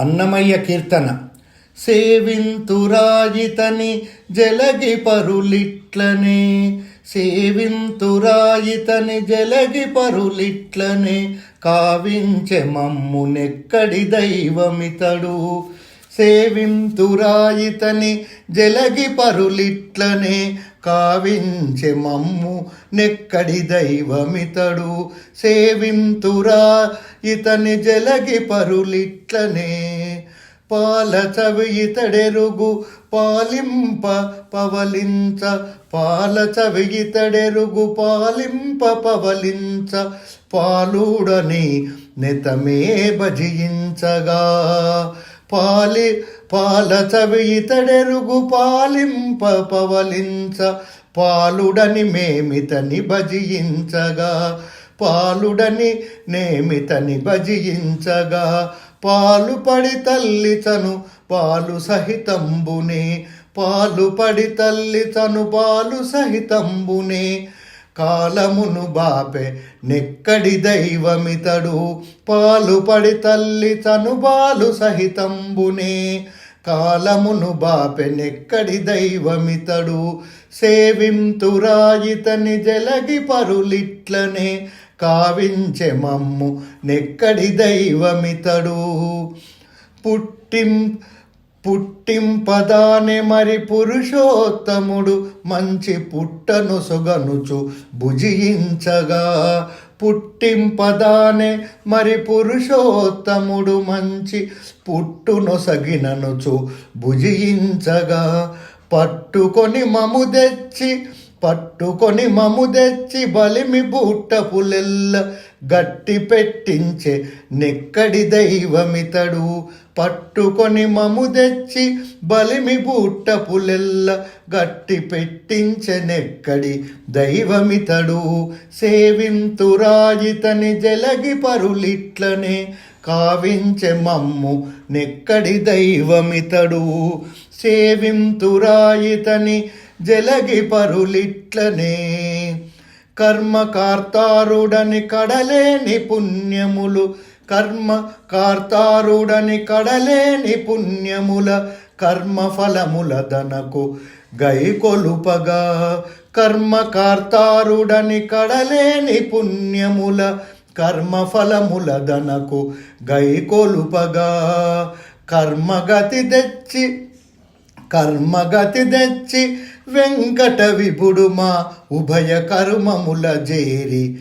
అన్నమయ్య కీర్తన. సేవింతురాయితని జలగి పరులిట్లనే సేవింతురాయితని జలగి పరులిట్లనే కావించె మమ్మునెక్కడి దైవమితడు. సేవింతురాయితని జలగి పరులిట్లనే కావించె మమ్ము నెక్కడి దైవమితడు. సేవింతురా ఇతని జలగి పరులిట్లనే. పాల చవి ఇతడెరుగు పాలింప పవలించ. పాల చవి ఇతడెరుగు పాలింప పవలించ. పాలుడని నెతమే భజించగా. పాలి పాలచవి ఇతడెరుగు పాలింప పవలించ పాలుడని మేమితని భజించగా పాలుడని నేమితని భజించగా పాలు పడి తల్లితను పాలు సహితంబునే పాలు పడి తల్లితను పాలు సహితంబునే కాలమును బాపె నెక్కడి దైవమితడు. పాలు పడి తల్లి తను బాలు సహితంబునే. కాలమును బాపె నెక్కడి దైవమితడు. సేవింతురాయితని జలగి పరులిట్లనే. కావించె మమ్ము నెక్కడి దైవమితడు. పుట్టిం పుట్టింపదానే మరి పురుషోత్తముడు మంచి పుట్టను సొగనుచు భుజించగా. పుట్టింపదానే మరి పురుషోత్తముడు మంచి పుట్టును సగిననుచు భుజించగా. పట్టుకొని మము తెచ్చి పట్టుకొని మము తెచ్చి బలిమి బుట్ట పులెల్ల గట్టి పెట్టించే నెక్కడి దైవమితడు. పట్టుకొని మము తెచ్చి బలిమి బూట్ట పులెల్ల గట్టి పెట్టించే నెక్కడి దైవమితడు. సేవింతురాయితని జలగి పరులిట్లనే కావించె మమ్ము నెక్కడి దైవమితడు. సేవింతురాయితని జలగి పరులిట్లనే కర్మకార్తారుడని కడలేని పుణ్యములు కర్మ కార్తారుడని కడలేని పుణ్యముల కర్మఫలముల దనకు గైకొలుపగా కర్మకార్తారుడని కడలేని పుణ్యముల కర్మఫలముల దనకు గైకొలుపగా కర్మగతి తెచ్చి కర్మగతి తెచ్చి వెంకట విభుడు మా ఉభయ కర్మముల జేరి.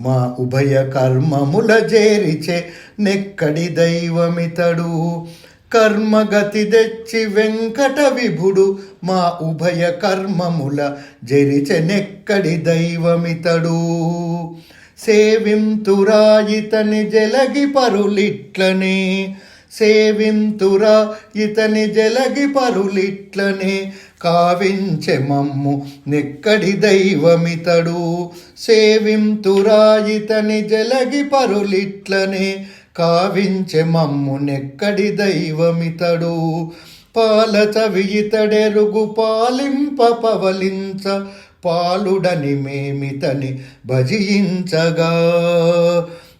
మా ఉభయ కర్మముల జేరిచే నెక్కడి దైవమితడు. కర్మగతి తెచ్చి వెంకట విభుడు మా ఉభయ కర్మముల జరిచె నెక్కడి దైవమితడు. సేవింతురాయితని జలగి పరులిట్లనే సేవింతురా ఇతని జలగి పరులిట్లనే. కావించె మమ్ము నెక్కడి దైవమితడు. సేవింతురా ఇతని జలగి పరులిట్లనే. కావించె మమ్ము నెక్కడి దైవమితడు. పాలచవి ఇతడెరుగు పాలింప పవలించ. పాలుడని మేమితని భజించగా.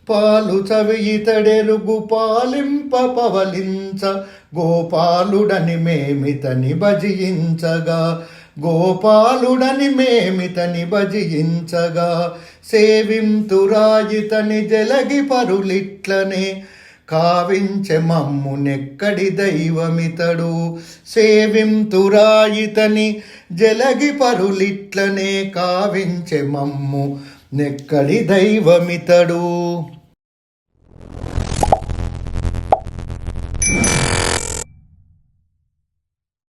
పాలు చవితడెరుగు పాలింప పవలించ గోపాలుడని మేమితని భజించగా గోపాలుడని మేమితని భజించగా సేవింతురాయితని జలగి పరులిట్లనే కావించె మమ్ము నెక్కడి దైవమితడు సేవింతురాయితని జలగి పరులిట్లనే కావించె మమ్ము నెక్కడి దైవమితడు.